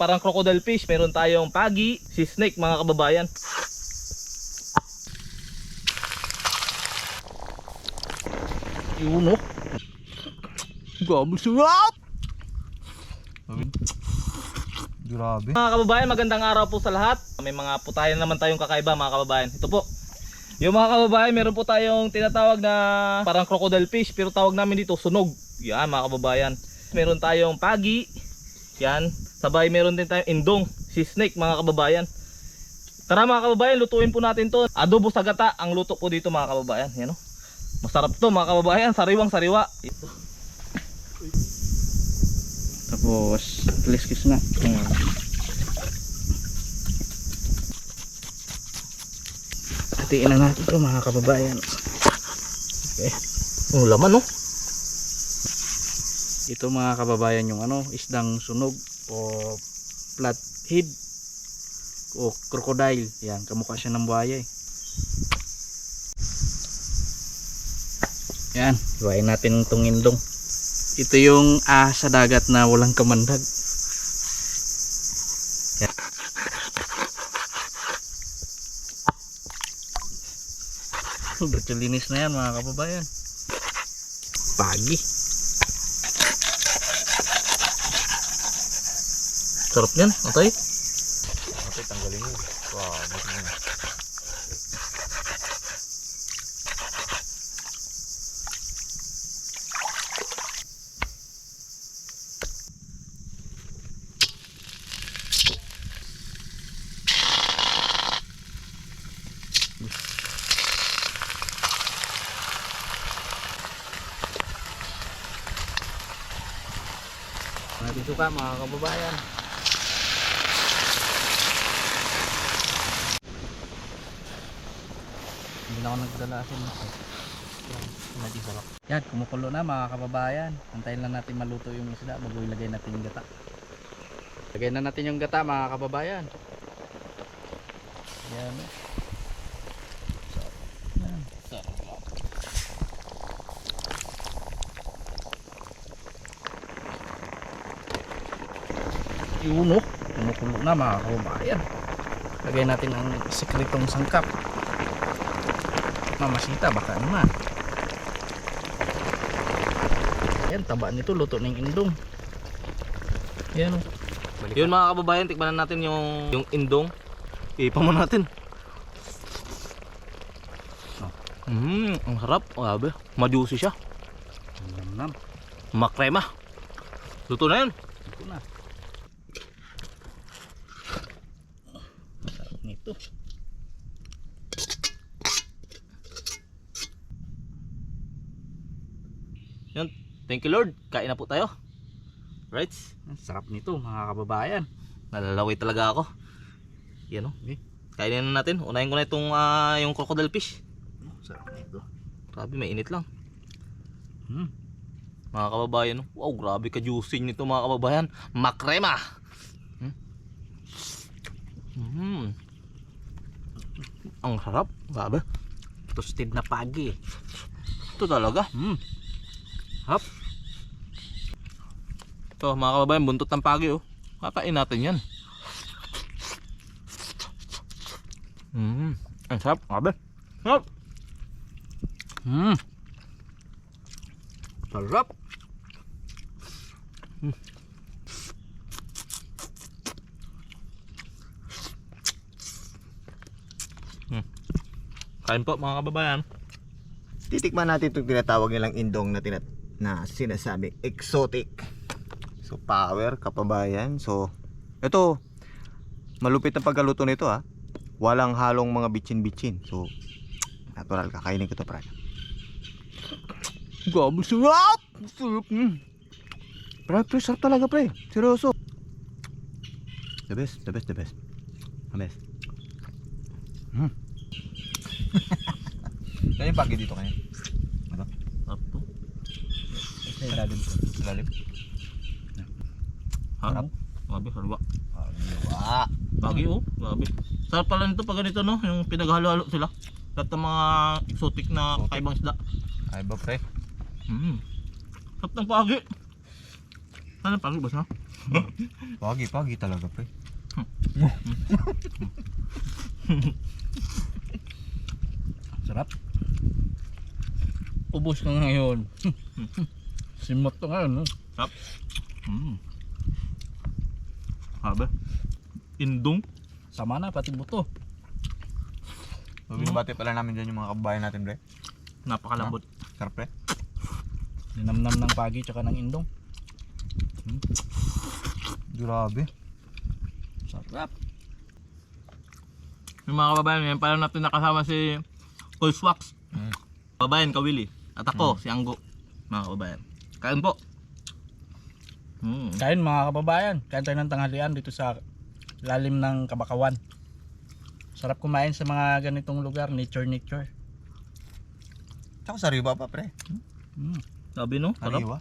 parang crocodile fish, meron tayong pagi, sea snake mga kababayan. Yun oh. Gabi sarap! Grabe. Mga kababayan, magandang araw po sa lahat. May mga putayan naman tayong kakaiba mga kababayan. Ito po. Yung mga kababayan, meron po tayong tinatawag na parang crocodile fish pero tawag namin dito sunog. Yan mga kababayan. Meron tayong pagi. Yan. Sabay meron din tayong indong, sea snake mga kababayan. Tara mga kababayan, lutuin po natin to. Adobo sa gata ang luto po dito mga kababayan. Yan o. Masarap to mga kababayan, sariwang sariwa. Ito. Tapos, kiss na. Hmm. Hatiin na natin ito mga kababayan. Okay. Oh, laman no? Ito mga kababayan yung ano, isdang sunog o flathead o crocodile. Yan, kamukha siya ng buhaya eh. Yan, iwain natin itong indong. Ito yung ah, sa dagat na walang kamandag. Yan. Sobrang linis na yan mga kababayan. Pagi. Sarap yan, atay. Ate, tanggalin mo. Wow, ba't mo? Natin suka mga kababayan. Hindi na ako nagdala asin. Medyo sarap. Yan, kumukulo na mga kababayan. Antayin lang natin maluto yung isda bago ilagay natin yung gata. Lagay na natin yung gata mga kababayan. Yan. Yan. Yun oh. Kumukulo na mga kababayan. Lagay natin ang sekretong sangkap. Mamasita baka naman. Ayan, taba nito luto ng indong. Ayan oh. Yun mga kababayan, tikman na natin yung yung indong. Ipa mo natin. Mmm, ang sarap. Grabe. Ma-juicy siya. Nam. Makrema. Luto na yun. Ito na. Masarap nito. Yun. Thank you Lord. Kain na po tayo. Right? Sarap nito mga kababayan. Nalalaway talaga ako. Yan o. Okay. Kainin na natin. Unahin ko na itong ah, yung crocodile fish. Oh, sarap nito. Grabe, may init lang. Hmm. Mga kababayan. Wow, grabe ka juicy nito mga kababayan. Makrema. Hmm. Mm. Ang sarap. Grabe. Toasted na pagi. Ito talaga. Hmm. Hap. Ito mga kababayan, buntot ng pagi oh. Kakain natin yan. Mm. Ang sarap. Grabe. Sarap. Hmm. Sarap. Kain po mga kababayan. Titikman natin itong tinatawag nilang indong na, tinat na sinasabi exotic. So power kapabayan. So ito malupit ang pagkaluto nito ha. Walang halong mga bitchin-bitchin. So natural kakainin ko to pre. Grabe sarap! Sarap mm. Pre, pre, sarap talaga pre. Seryoso. The best, the best, the best. The best. Mm. Kaya yung pagi dito kaya? Sa ilalim ko. Ilalim? Harap. Grabe, sarwa. Aliwa. Pagi oh. Grabe. Sarap pala nito pag ganito no. Yung pinaghalo-halo sila. Lahat ng mga exotic na kaibang isda. Ay ba pre? Mm. Sarap ng pagi. Ano pagi boss ha? Pagi, pagi talaga pre. Sarap. Ubus na ngayon. Simot to ngayon. No? Mm. Habe. Indong. Sama na, pati buto. So, binabati pala namin dyan yung mga kababayan natin pre. Napakalambot. Sarap pre. Ninamnam ng pagi tsaka ng indong. Grabe. Sarap. Yung mga kababayan, ngayon pala natin nakasama si Cool Swax. Mm. Kababayan, Kawili. At ako, si Anggo. Mga kababayan. Kain po. Mm. Kain mga kababayan. Kain tayo ng tanghalian dito sa lalim ng Kabakawan. Sarap kumain sa mga ganitong lugar, nature nature. Tsaka sariwa pa pre. Mm. Sabi no? Sarap. Sariwa.